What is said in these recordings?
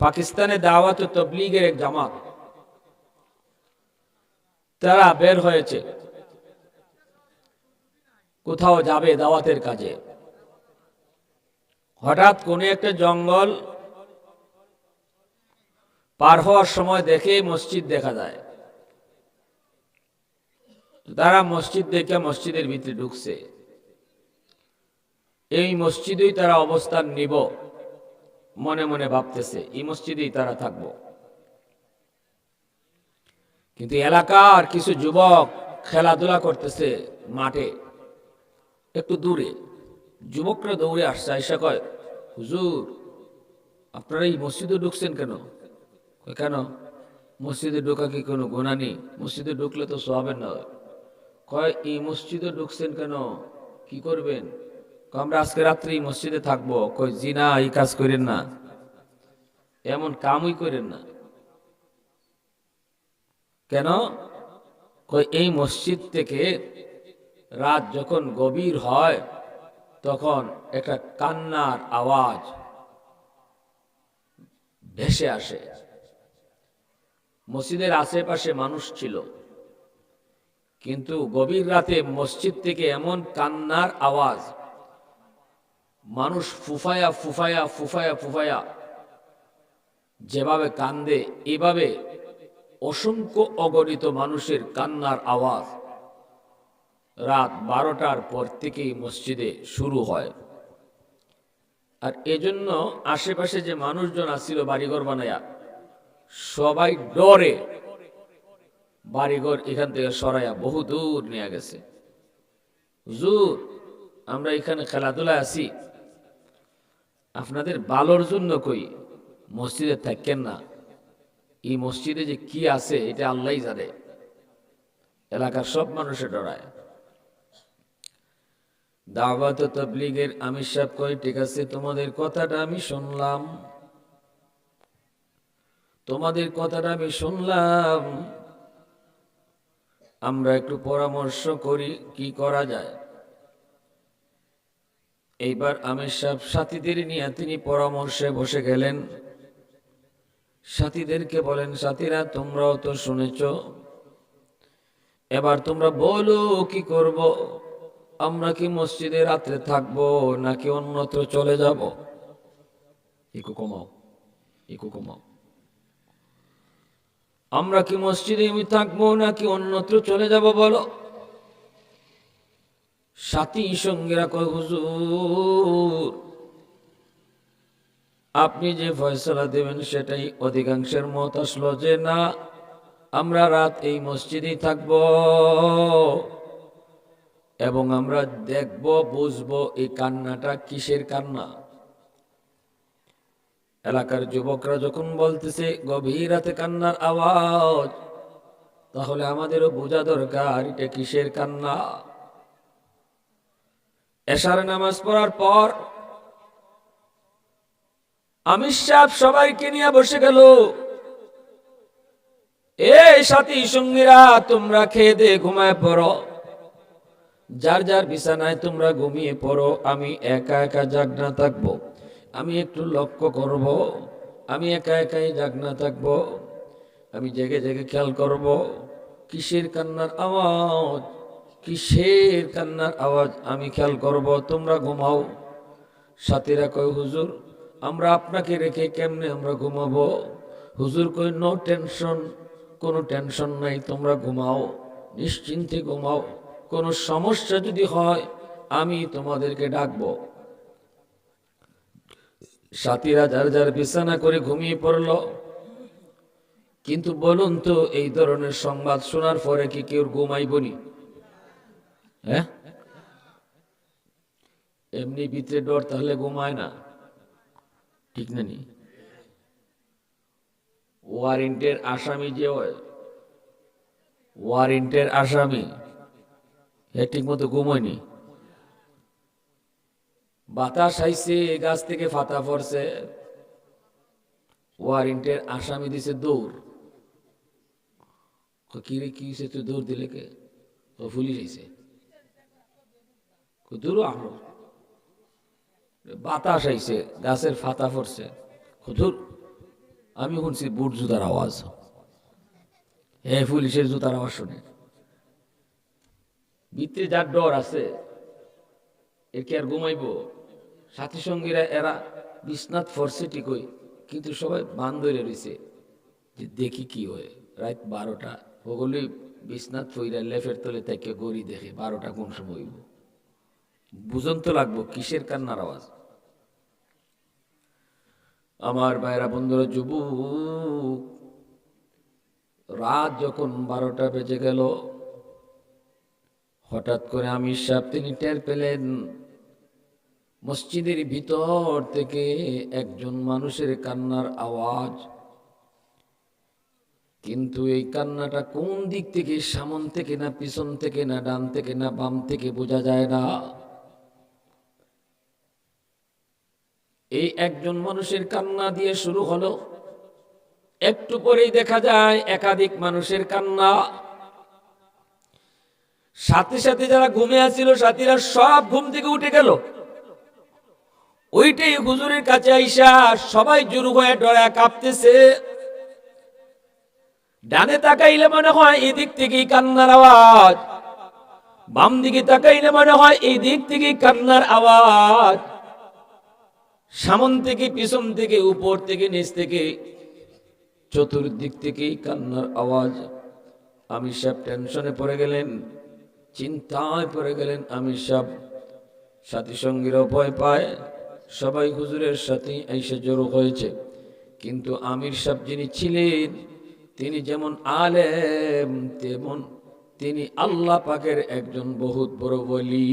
পাকিস্তানে দাওয়াত তবলিগের এক জামাত। তারা বের হয়েছে। কোথাও যাবে দাওয়াতের কাজে। হঠাৎ কোন একটা জঙ্গল পার হওয়ার সময় দেখে মসজিদ দেখা যায়। তারা মসজিদ দেখে মসজিদের ভিতরে ঢুকছে। এই মসজিদেই তারা অবস্থান নিব। মনে মনে ভাবতেছে, এই মসজিদেই তারা থাকব। কিন্তু এলাকার কিছু যুবক খেলাধুলা করতেছে মাঠে, একটু দূরে। যুবকরা দৌড়ে আসছে, আইসা কয়, হুজুর, আপনারা এই মসজিদে ঢুকছেন কেন? কেন? মসজিদে ঢোকা কি কোনো গুণা নেই? মসজিদে ঢুকলে তো সোয়াবেন না। কয়, এই মসজিদে ঢুকছেন কেন? কি করবেন? আমরা আজকে রাত্রি মসজিদে থাকব। কই জি না এই কাজ করেন না। এমন কামই করেন না। কেন? কই এই মসজিদ থেকে রাত যখন গভীর হয়, তখন একটা কান্নার আওয়াজ ভেসে আসে। মসজিদের আশেপাশে মানুষ ছিল। কিন্তু গভীর রাতে মসজিদ থেকে এমন কান্নার আওয়াজ মানুষ ফুফায়া ফুফায়া ফুফায়া ফুফায়া। যেভাবে কান্দে, এভাবে অসংখ্য অগণিত মানুষের কান্নার আওয়াজ রাত বারোটার পর থেকেই মসজিদে শুরু হয়। আর এজন্য আশেপাশে যে মানুষজন আসছিল বাড়িঘর বানায়া, সবাই ডরে। বাড়িঘর এখান থেকে সরাইয়া বহু দূর নিয়ে গেছে। হুজুর, আমরা এখানে খেলাধুলায় আছি। আপনাদের ভালোর জন্য কই? মসজিদে থাকেন না। এই মসজিদে যে কি আছে, এটা আল্লাহ জানে। এলাকার সব মানুষে ডরায়। দাওয়াত তবলিগের আমি সব কই ঠিক আছে, তোমাদের কথাটা আমি শুনলাম। তোমাদের কথাটা আমি শুনলাম। আমরা একটু পরামর্শ করি, কি করা যায়? এইবার আমির সাহেব সাথীদের নিয়ে তিনি পরামর্শে বসে গেলেন। সাথীদেরকে বলেন, সাথীরা, তোমরাও তো শুনেছ। এবার তোমরা বলো, কি করব? আমরা কি মসজিদে রাত্রে থাকব নাকি অন্যত্র চলে যাব? ইকু কমাও ইকু কমাও। আমরা কি মসজিদে থাকব নাকি অন্যত্র চলে যাব বলো? সাথী সঙ্গীরা কয় হুজুর। আপনি যে ফয়সলা দেবেন সেটাই অধিকাংশের মত আসলো যে না, আমরা রাত এই মসজিদেই থাকব এবং আমরা দেখব, বুঝব এই কান্নাটা কিসের কান্না। এলাকার যুবকরা যখন বলতেছে, গভীর রাতে কান্নার আওয়াজ, তাহলে আমাদেরও বোঝা দরকার এটা কিসের কান্না। এশার নামাজ পড়ার পর আমির সাহেব সবাইকে নিয়ে বসে গেল। এই সাথী সঙ্গীরা, তোমরা খেয়ে দে ঘুমায় পড়ো। যার যার বিছানায় তোমরা ঘুমিয়ে পড়ো, আমি একা একা জাগনা থাকব। আমি একটু লক্ষ্য করব, আমি একা একাই জাগনা থাকব। আমি জেগে জেগে খেয়াল করব, কিসের কান্নার আওয়াজ? কিসের কান্নার আওয়াজ? আমি খেয়াল করব, তোমরা ঘুমাও। সাথীরা কয়, হুজুর, আমরা আপনাকে রেখে কেমনে আমরা ঘুমাবো? হুজুর কই নো টেনশন, কোনো টেনশন নাই, তোমরা ঘুমাও, নিশ্চিন্তে ঘুমাও। কোনো সমস্যা যদি হয়, আমি তোমাদেরকে ডাকবো। সাথীরা যার যার বিছানা করে ঘুমিয়ে পড়ল। কিন্তু বলুন তো, এই ধরনের সংবাদ শোনার পরে কি কেউ ঘুমাইবনি? হ্যাঁ? এমনি ভিতরে ডর তাহলে ঘুমায় না। ঠিক না নি? ওয়ারেন্টের আসামি যে হয়, ওয়ারেন্টের আসামি হে ঠিক মতো ঘুমোয়নি। বাতাস আইছে গাছ থেকে ফাতা পড়ছে। ওয়ারেন্টের আসামি দিছে দৌড়। কি হইছে? তুই দৌড় দিলে কে? ও পুলিশ কয়, দূর বাতাস আইছে গাছের ফাতা পড়ছে। খুদুর আমি শুনছি বুট জুতার আওয়াজ। হে পুলিশের জুতার আওয়াজ শুনে। ভিতরে যার ডর আছে এ কি আর ঘুমাইব? সাথী সঙ্গীরা এরা বিশ্বনাথ ফরসে ঠিকই কিন্তু সবাই বান ধরে রয়েছে যে দেখি কি হয়। রাত বারোটা ওগুলি বিশ্বনাথ ফইরা লেফের তলে থেকে গড়ি দেখে বারোটা কোন সময় হইব? বুঝন তো লাগবো, কিসের কান্নার আওয়াজ? আমার ভাইরা বন্ধুরা, যুবক, রাত যখন বারোটা বেজে গেল, হঠাৎ করে আমি সাহেব তিনি টের পেলেন, মসজিদের ভিতর থেকে একজন মানুষের কান্নার আওয়াজ। কিন্তু এই কান্নাটা কোন দিক থেকে, সামন থেকে না পিছন থেকে না ডান থেকে না বাম থেকে বোঝা যায় না। এই একজন মানুষের কান্না দিয়ে শুরু হলো। একটু পরেই দেখা যায় একাধিক মানুষের কান্না। সাথে সাথে যারা ঘুমে আছিল, সাথীরা সব ঘুম থেকে উঠে গেল। ওইটাই হুজুরের কাছে আইসা সবাই জুরু হয়ে ডরা কাঁপতেছে। ডানে তাকাইলে মনে হয় এই দিক থেকেই কান্নার আওয়াজ। বাম দিকে তাকাইলে মনে হয় এই দিক থেকেই কান্নার আওয়াজ। সামন থেকে, পিছন থেকে, উপর থেকে, নিচ থেকে, চতুর্দিক থেকেই কান্নার আওয়াজ। আমি সব টেনশনে পড়ে গেলেন, চিন্তায় পড়ে গেলেন। আমি সব সাথী সঙ্গীরাও ভয় পায়, সবাই হুজুরের সাথে এসে জড়ো হয়েছে। কিন্তু আমির সাহ যিনি ছিলেন, তিনি যেমন আলেম, তেমন তিনি আল্লাহ পাকের একজন বহুত বড় বলি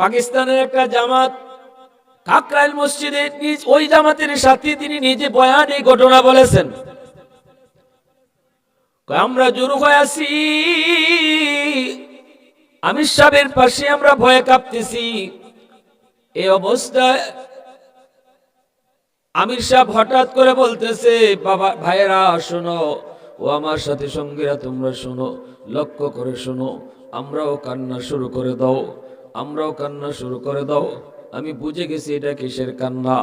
পাকিস্তানের একটা জামাত, কাকরাইল মসজিদে ওই জামাতের সাথে তিনি নিজে বয়ান এই ঘটনা বলেছেন। আমরা জোর হয়ে আছি। আমির সাহেবের পাশে আমরা ভয়ে কাঁপতেছি। এই অবস্থায় আমির সাহেব হঠাৎ করে বলতেছে, বাবা, ভাইয়েরা, শোনো। ও আমার সাথে সঙ্গীরা, তোমরা শোনো। লক্ষ্য করে শোনো। আমরাও কান্না শুরু করে দাও। আমরাও কান্না শুরু করে দাও। আমি বুঝে গেছি এটা কিসের কান্না।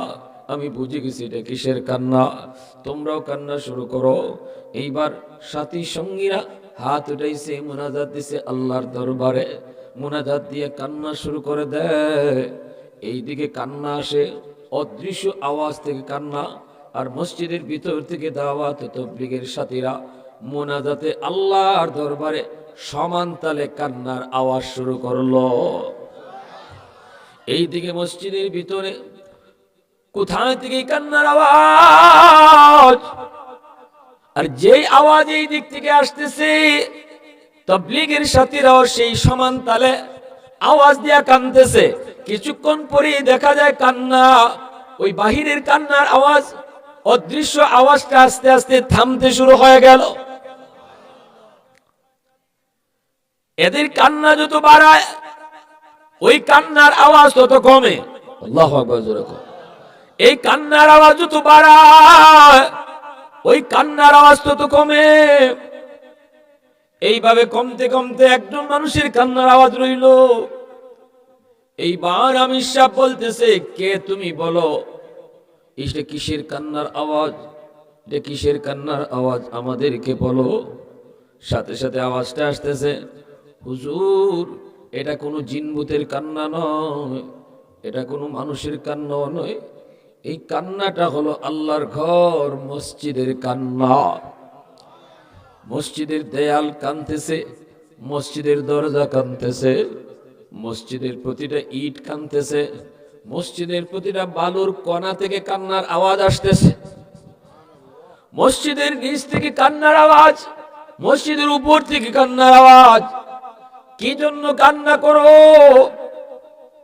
আমি বুঝে গেছি এটা কিসের কান্না। তোমরাও কান্না শুরু করো। এইবার সাথী সঙ্গীরা হাত উঠাইছে, মোনাজাত দিছে আল্লাহর দরবারে। মোনাজাত দিয়ে কান্না শুরু করে দেয়। এইদিকে কান্না আসে, অদৃশ্য আওয়াজ থেকে কান্না। আর মসজিদের ভিতর থেকে দাওয়াত তবলিগের সাথীরা মোনাজাতে আল্লাহর দরবারে সমান তালে কান্নার আওয়াজ শুরু করল। এইদিকে মসজিদের ভিতরে কোথায় থেকে কান্নার আওয়াজ? আর যেই আওয়াজ এই দিক থেকে আসতেছে, তবলিগের সাথীরাও সেই সমান তালে আওয়াজ দিয়া কানতেছে। কিছুক্ষণ পরে দেখা যায় কান্না, ওই বাহিরের কান্নার আওয়াজ, অদৃশ্য আওয়াজটা আস্তে আস্তে থামতে শুরু হয়ে গেল। এদের কান্না যত বাড়ায়, ওই কান্নার আওয়াজ তত কমে। এই কান্নার আওয়াজ যত বাড়ায়, ওই কান্নার আওয়াজ তত কমে। এইভাবে কমতে কমতে একজন মানুষের কান্নার আওয়াজ রইল। এইবার আমি সাপ বলতেছে, কে তুমি বলো? এটা কিসের কান্নার আওয়াজ? এটা কিসের কান্নার আওয়াজ? আমাদেরকে বলো। সাথে সাথে আওয়াজটা আসতেছে। হুজুর, এটা কোনো জিনভূতের কান্না নয়, এটা কোনো মানুষের কান্নাও নয়। এই কান্নাটা হলো আল্লাহর ঘর, মসজিদের কান্না। মসজিদের দেয়াল কানতেছে মসজিদের দরজা কানতেছে মসজিদের প্রতিটা ইট কানতেছে মসজিদের প্রতিটা বালুর কণা থেকে কান্নার আওয়াজ আসতেছে। মসজিদের নিচ থেকে কান্নার আওয়াজ, মসজিদের উপর থেকে কান্নার আওয়াজ। কি জন্য কান্না করো?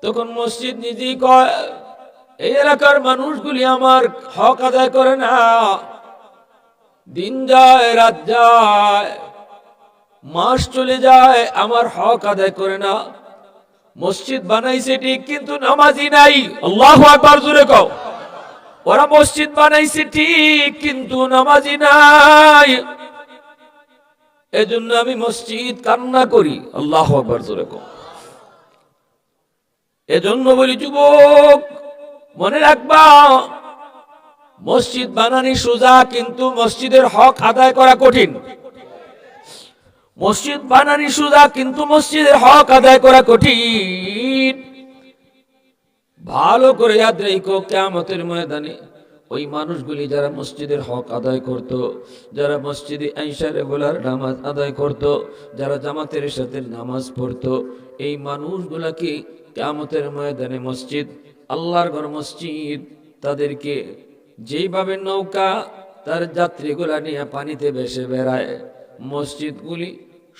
তখন মসজিদ নিজেই কয়, এই এলাকার মানুষগুলি আমার হক আদায় করে না। দিন যায়, রাত যায়, মাস চলে যায়, আমার হক আদায় করে না। মসজিদ বানাইছে ঠিক, কিন্তু নামাজি নাই। আল্লাহ জুড়ে কও। ওরা মসজিদ বানাইছে ঠিক, কিন্তু নামাজি নাই। এজন্য আমি মসজিদ কান্না করি। আল্লাহ এজন্য বলি, যুবক, মনে রাখবা, মসজিদ বানানি সোজা, কিন্তু মসজিদের হক আদায় করা কঠিন। মসজিদ বানানি সোজা, কিন্তু মসজিদের হক আদায় করা কঠিন। ভালো করে ইয়াদ রেখো কেমতের ময়দানে। ওই মানুষগুলি যারা মসজিদের হক আদায় করত, যারা মসজিদে আইসা রেগুলার নামাজ আদায় করত, যারা জামাতের সাথে নামাজ পড়তো, এই মানুষগুলাকে কেমতের ময়দানে মসজিদ, আল্লাহর ঘর মসজিদ, তাদেরকে যেইভাবে নৌকা তার যাত্রীগুলা নিয়ে পানিতে ভেসে বেড়ায়, মসজিদগুলি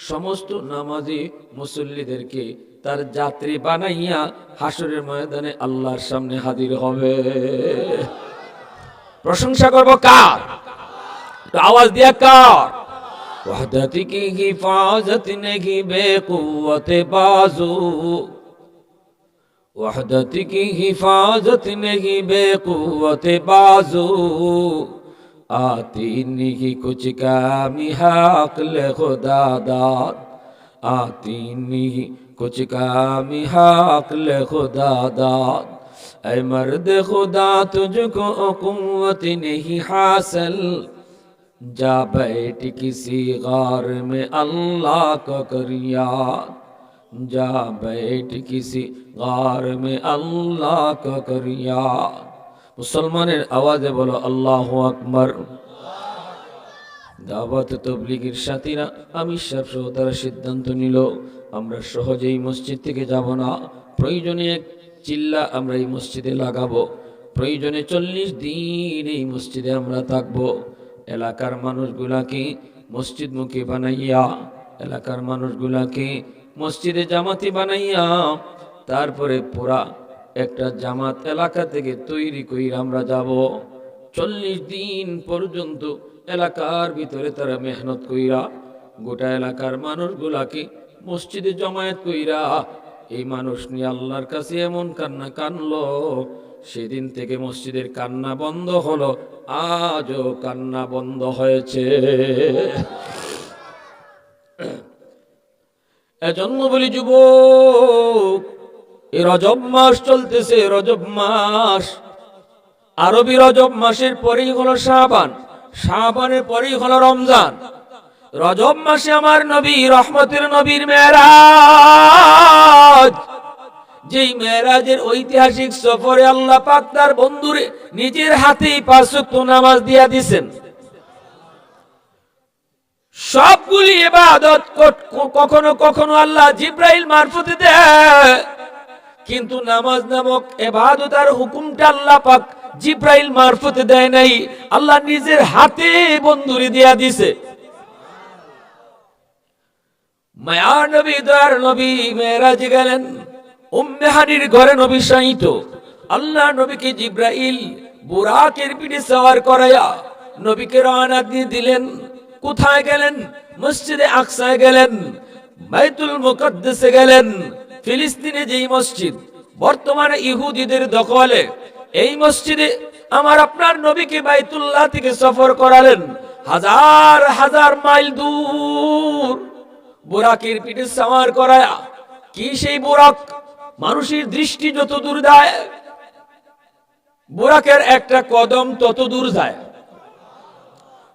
সমস্ত নামাজি মুসল্লিদেরকে তার যাত্রী বানাইয়া হাসরের ময়দানে আল্লাহর সামনে হাজির হবে। প্রশংসা করব কার আওয়াজ দিয়া কার وحدت کی حفاظت نہیں بے قوت بازو وحدت کی حفاظت نہیں بے قوت بازو آتی نہیں کچھ کامی حقل خدا دار آتی نہیں کچھ کامی حقل خدا دار اے مرد خدا تجھ کو قوت نہیں حاصل جا بیٹھ کسی غار میں اللہ کا کر یاد جا بیٹھ کسی غار میں اللہ کو کر یاد মুসলমানের আওয়াজে বলো আল্লাহ আকবর দাওয়াত তবলিগের সাথীরা আমি সব তারা সিদ্ধান্ত নিল আমরা সহজেই মসজিদ থেকে যাব না প্রয়োজনে চিল্লা আমরা এই মসজিদে লাগাবো। প্রয়োজনে চল্লিশ দিন এই মসজিদে আমরা থাকব। এলাকার মানুষগুলাকে মসজিদমুখী বানাইয়া, এলাকার মানুষগুলাকে মসজিদে জামাতি বানাইয়া, তারপরে পুরা একটা জামাত এলাকা থেকে তৈরি করি আমরা যাব। চল্লিশ দিন পর্যন্ত এলাকার ভিতরে তারা মেহনত কইরা, গোটা এলাকার মানুষগুলাকে মসজিদে জমায়েত কইরা এই মানুষ নিয়ে আল্লাহর কাছে এমন কান্না কানলো। সেদিন থেকে মসজিদের কান্না বন্ধ হলো, আজও কান্না বন্ধ হয়েছে। এজন্য বলি যুবক, এ রজব মাস চলতেছে, রজব মাস। আরবি রজব মাসের পরেই হলো শাবান, শাবানের পরেই হলো রমজান। রজব মাসে আমার নবী, রহমতের নবীর মেরাজ যেই মেরাজের ঐতিহাসিক সফরে আল্লাহ পাক তার বন্ধুরে নিজের হাতেই পাঁচ ওয়াক্ত নামাজ দিয়া দিছেন। সবগুলি এবাদত কখনো কখনো আল্লাহ জিব্রাইল মারফতে দেয়। কিন্তু নামাজ নামক এবাদত আর হুকুমটা আল্লাহ পাক জিব্রাইল মারফতে দেয় নাই। আল্লাহ নিজের হাতে বন্ধুরে দিয়া দিছে। মায়ার নবী, দয়ার নবী, মেয়েরাজ গেলেন। উম্মেহানির ঘরে নবী সাইত আল্লাহ নবীকে জিব্রাইল বুরাকের পিঠে সওয়ার করাইয়া নবীকে রওনা দিয়ে দিলেন। কোথায় গেলেন? মসজিদে আকসায় গেলেন। বাইতুল মুকদ্দাসে গেলেন। ফিলিস্তিনে যেই মসজিদ, বর্তমানে ইহুদিদের দখলে, এই মসজিদে আমার আপনার নবীকে বাইতুল্লাহ থেকে সফর করালেন। হাজার হাজার মাইল দূর। বোরাকের পিঠে সামার করায়া কি সেই বোরাক? মানুষের দৃষ্টি যত দূর যায়, বোরাকের একটা কদম তত দূর যায়।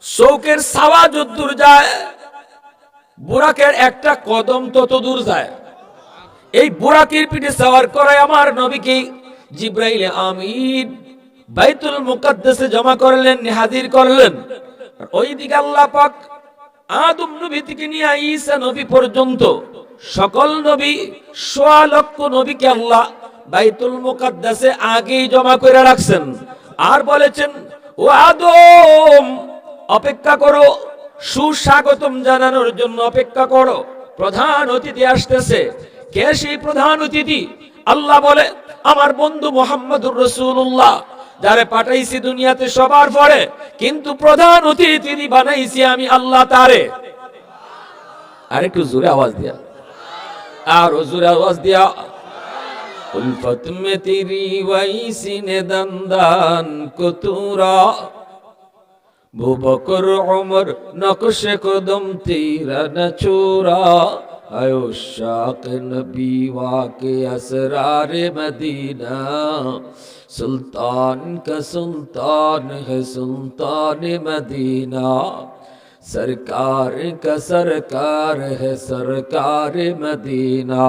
শৌকের সাওয়া যত দূর যায়, বোরাকের একটা কদম তত দূর যায়। এই বোরাকের পিঠে সাওয়ার করায় আমার নবীকে জিব্রাইল আমিন বাইতুল মুকাদ্দাসে জমা করলেন, হাজির করলেন। ওইদিকে আল্লাহ পাক আদম নবী থেকে নিয়ে ঈসা নবী পর্যন্ত সকল নবী, সোয়া লক্ষ নবীকে আল্লাহ বাইতুল মুকাদ্দাসে আগেই জমা করে রাখছেন। আর বলেছেন, ও আদম, অপেক্ষা করো, সুস্বাগতম জানানোর জন্য অপেক্ষা করো। প্রধান অতিথি আসতেছে। কে সেই প্রধান অতিথি? আল্লাহ বলে, আমার বন্ধু মোহাম্মদুর রসুল্লাহ যারে পাঠাইছি দুনিয়াতে সবার পরে, কিন্তু প্রধান অতিথি বানাইছি আমি আল্লাহ তারে। আর একটু জোরে আওয়াজ দিয়া। আর জোরে আওয়াজ দিয়া উলফত মে তিরি ওয়াইসিনে দন্দান কুতুরা ভুবকর ওমর নকশ কদম তীরা আয়ো আয়ুশাক নবী ওয়া ওয়াকে আসরারে মদিনা। سلطان کا سلطان ہے سلطان مدینہ سرکار کا سرکار ہے سرکار مدینہ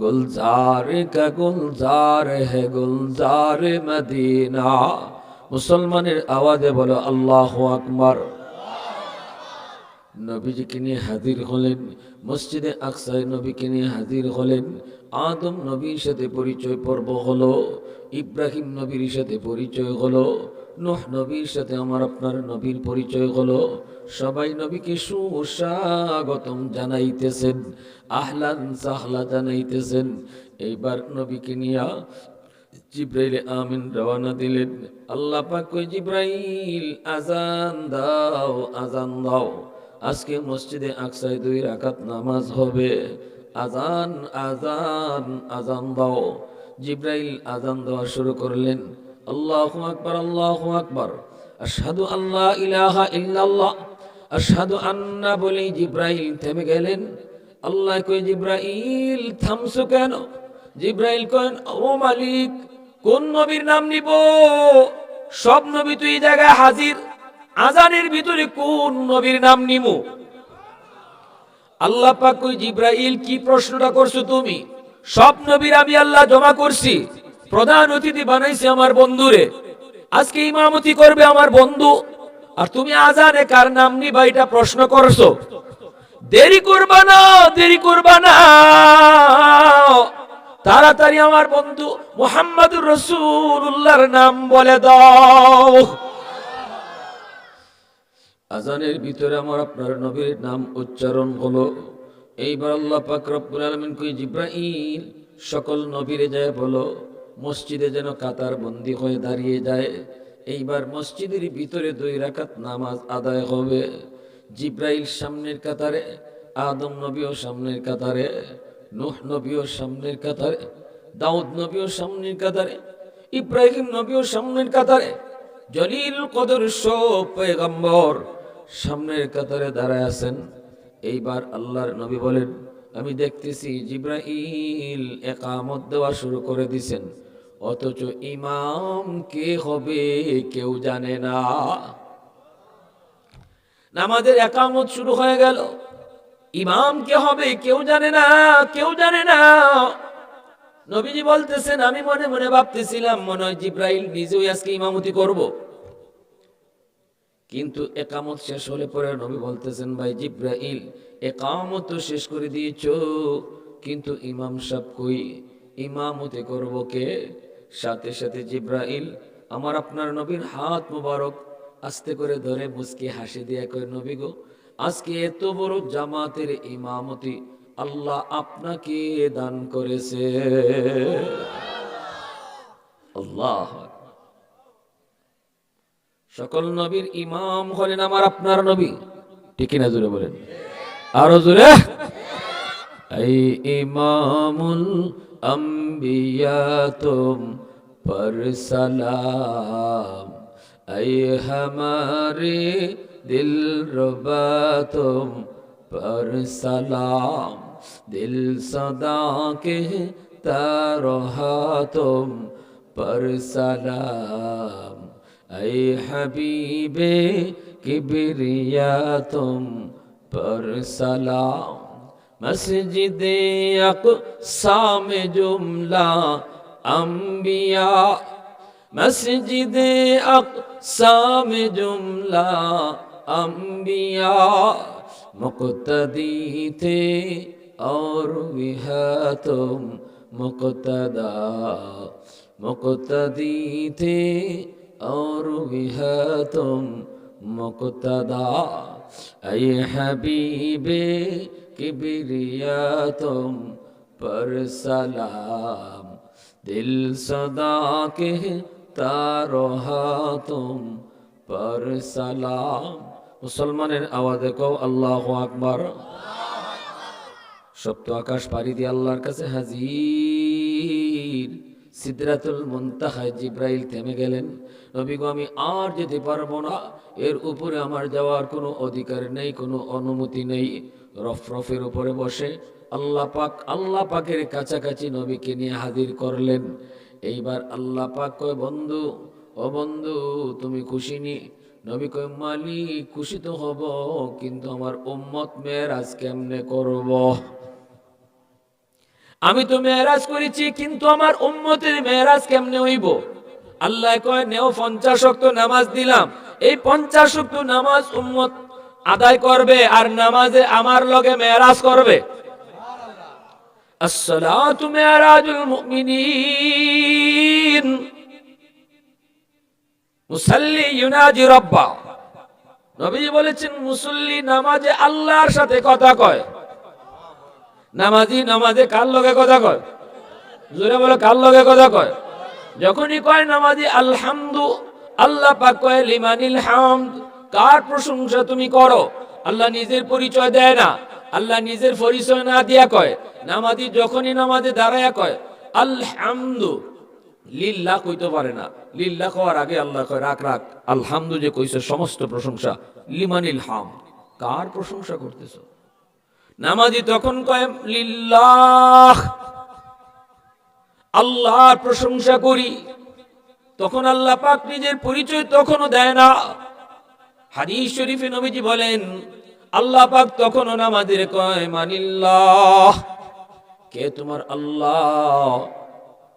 گلزار کا گلزار ہے گلزار مدینہ মুসলমানের আওয়াজে বলো আল্লাহ আকবর নবীজিকে নিয়ে হাজির হলেন মসজিদে আকসায় নবীকে নিয়ে হাজির হলেন আদম নবীর সাথে পরিচয় পর্ব হলো, ইব্রাহিম নবীর সাথে পরিচয় হলো, নোহ নবীর সাথে আমার আপনার নবীর পরিচয় হলো। সবাই নবীকে সুস্বাগতম জানাইতেছেন, আহলান সাহলা জানাইতেছেন। এইবার নবীকে নিয়া জিব্রাইল আমিন রওনা দিলেন। আল্লাহ পাক কই জিব্রাইল আজান দাও আজান দাও। আজকে মসজিদে আকসায় দুই রাকাত নামাজ হবে। আজান আজান আজান দাও। জিব্রাইল আজান দেওয়া শুরু করলেন। আল্লাহ আকবার, আল্লাহু আকবার। আশহাদু আল্লাহ ইলাহা ইল্লাল্লাহ। আশহাদু আন্না বলি জিব্রাইল থেমে গেলেন। আল্লাহ কই জিব্রাইল, থামছো কেন? জিব্রাইল কয়েন ও মালিক, কোন নবীর নাম নিব? সব নবী তুই জায়গায় হাজির। আজানের ভিতরে কোন নবীর নাম নিমু? আল্লাহ পাক কই জিব্রাইল কি প্রশ্নটা করছ তুমি? সব নবীর আমি আল্লাহ জমা করছি। প্রধান অতিথি বানাইছি আমার বন্ধুরে। আজকে ইমামতি করবে আমার বন্ধু। আর তুমি আজানে কার নাম নিবা এটা প্রশ্ন করছ? দেরি করবা না, দেরি করবা না। তাড়াতাড়ি আমার বন্ধু মোহাম্মদুর রসুল্লাহর নাম বলে দাও। আজানের ভিতরে আমার আপনার নবীর নাম উচ্চারণ হলো। এইবার আল্লাহ পাক রব্বুল আলামিন কই, জিব্রাইল, সকল নবীরে যায় বলো, মসজিদে যেন কাতার বন্দি হয়ে দাঁড়িয়ে যায়। এইবার মসজিদের ভিতরে দুই রাকাত নামাজ আদায় হবে। জিব্রাইল সামনের কাতারে, আদম নবীও সামনের কাতারে, নূহ নবীও সামনের কাতারে, দাউদ নবীও সামনের কাতারে, ইব্রাহিম নবীও সামনের কাতারে। জলিল কদর সব পয়গম্বর সামনের কাতারে দাঁড়ায় আছেন। এইবার আল্লাহর নবী বলেন, আমি দেখতেছি জিব্রাইল একামত দেওয়া শুরু করে দিছেন। অথচ ইমাম কে হবে কেউ জানে না। নামাজের একামত শুরু হয়ে গেল। ইমাম কে হবে কেউ জানে না, কেউ জানে না। নবীজি বলতেছেন, আমি মনে মনে ভাবতেছিলাম, মনে হয় জিব্রাইল নিজেও আজকে ইমামতি করব। কিন্তু একামত শেষ হলে পরে নবী বলতেছেন, ভাই জিব্রাইল, একামত শেষ করে দিয়েছ, কিন্তু ইমাম সাহেব কই? ইমামতি করব কে? সাথে সাথে জিব্রাইল, আমার আপনার নবীর হাত মুবারক আস্তে করে ধরে মুসকে হাসি দিয়ে কয়, নবী গো, আজকে এত বড় জামাতের ইমামতি আল্লাহ আপনাকে দান করেছে। আল্লাহ সকল নবীর ইমাম হলেন আমার আপনার নবী। ঠিক না জোরে বলেন? আরও জোরে। এই ইমামুল আম্বিয়াতুম তুম পর সালাম। এই হমারে দিল রবাতুম তুম সালাম। দিল সদা কে তারহা তুম ऐ हबीबे किबरिया तुम पर सलाम। मस्जिद अक़सा में जुमला अम्बिया मस्जिद अक़सा में जुमला अम्बिया मुक़तदी थे और वह तुम मुक़तदा। मुक़तदी थे اور بھی ہے تم مقتدا اے حبیب کبریا تم پر سلام دل صدا کے تاروہا تم پر سلام মুসলমানের আওয়াজে কও আল্লাহ আকবার সপ্ত আকাশ পাড়ি দিয়ে আল্লাহর কাছে হাজির সিদ্রাতুল মুনতাহায় জিব্রাইল থেমে গেলেন। নবী গো, আমি আর যেতে পারব না। এর উপরে আমার যাওয়ার কোনো অধিকার নেই, কোনো অনুমতি নেই। রফরফের উপরে বসে আল্লাহ পাক, আল্লাহ পাকের কাছাকাছি নবীকে নিয়ে হাজির করলেন। এইবার আল্লাহ পাক কয়, বন্ধু, ও বন্ধু, তুমি খুশি নি? নবী কয়, মালিক, খুশি তো হব, কিন্তু আমার উম্মত মেয়েরাজ কেমনে করব? আমি তো মেয়েরাজ করেছি, কিন্তু আমার উম্মতের মেয়েরাজ কেমনে হইব? আল্লাহ কয়, নেও পঞ্চাশ শক্ত নামাজ দিলাম। এই পঞ্চাশ শক্ত নামাজ উম্মত আদায় করবে আর নামাজে আমার লগে মেয়েরাজ করবে। মুসল্লি নামাজে আল্লাহর সাথে কথা কয়। নামাজি, নামাজে কার লগে কথা কয়? জোরে বলে, কার লগে কথা কয়? যখনই কয় নামাজি, আলহামদু, আল্লাহ পাক কয়, লিমানিল হামদ, কার প্রশংসা তুমি করো? আল্লাহ নিজের পরিচয় দেয় না, আল্লাহ নিজের পরিচয় না দিয়া কয়। নামাজি যখনই নামাজে দাঁড়ায়া কয়, আলহামদু, লিল্লাহ কইতে পারে না। লিল্লাহ কওয়ার আগে আল্লাহ কয়, রাখ রাখ, আলহামদু যে কইছে, সমস্ত প্রশংসা, লিমানিল হাম কার প্রশংসা করতেছো? নামাজি তখন কয়, লিল্লাহ। আল্লাহর প্রশংসা করি। তখন আল্লাহ পাক নিজের পরিচয় তখনও দেয় না। হাদিস শরীফে নবীজি বলেন, আল্লাহ পাক তখনও নামাজের কয়, মানিল্লাহ। কে তোমার আল্লাহ?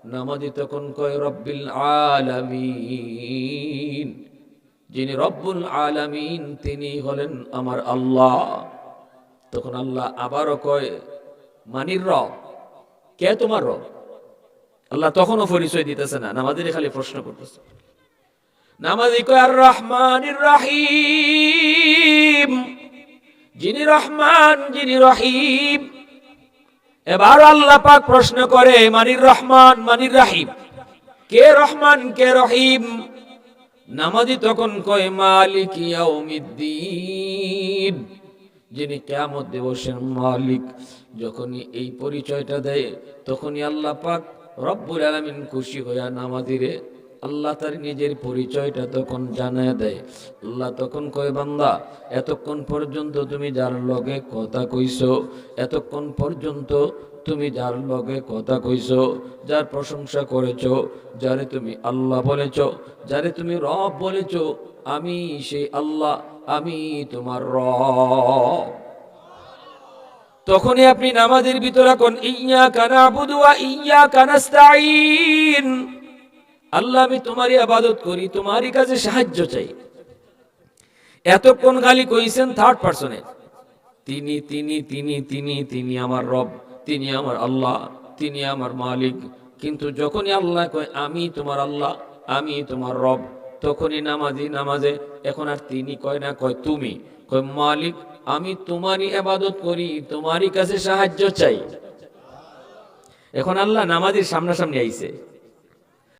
নামাজি তখন কয়, রব্বিল আলামিন। যিনি রব্বুল আলামিন, তিনি হলেন আমার আল্লাহ। তখন আল্লাহ আবারও কয়, মানির রব, কে তোমার রব? আল্লাহ তখনও পরিচয় দিতেছে না নামাজের খালি প্রশ্ন করতেছে। নামাজি কয় আর রহমানির রাহিম, যিনি রহমান, যিনি রহিম। এবার আল্লাহ পাক প্রশ্ন করে, মানির রহমান, মানির রাহিম, কে রহমান, কে রহিম? নামাজি তখন কয়, মালিক ইয়াউমিদ্দিন। যিনি কেয়ামত দিবসের মালিক, যখনই এই পরিচয়টা দেয়, তখনই আল্লাহ পাক রব্বুল আলামিন খুশি হইয়া নামাজিরে আল্লাহ তার নিজের পরিচয়টা তখন জানায় দেয়। আল্লাহ তখন কয়, বান্দা, এতক্ষণ পর্যন্ত তুমি যার লগে কথা কইছো, এতক্ষণ পর্যন্ত তুমি যার লগে কথা কইছো, যার প্রশংসা করেছ, যারে তুমি আল্লাহ বলেছ, যারে তুমি রব বলেছ, আমি সেই আল্লাহ আমি তোমার র তখনই আপনি নামাজের ভিতরে কোন ইয়া কানা বুদুয়া ইয়া কানাস্তাইন আল্লাহ, আমি তোমারই আবাদত করি, তোমারই কাছে সাহায্য চাই। এতক্ষণ গালি কইছেন থার্ড পার্সনে তিনি তিনি তিনি তিনি তিনি আমার রব, তিনি আমার আল্লাহ, তিনি আমার মালিক। কিন্তু যখনই আল্লাহ কয়, আমি তোমার আল্লাহ, আমি তোমার রব তখনই নামাজি নামাজে, এখন আর তিনি কয় না, কয় তুমি? কয়, মালিক, আমি তোমারই আবাদত করি, তোমারই কাছে সাহায্য চাই। এখন আল্লাহ নামাজির সামনাসামনি আইছে।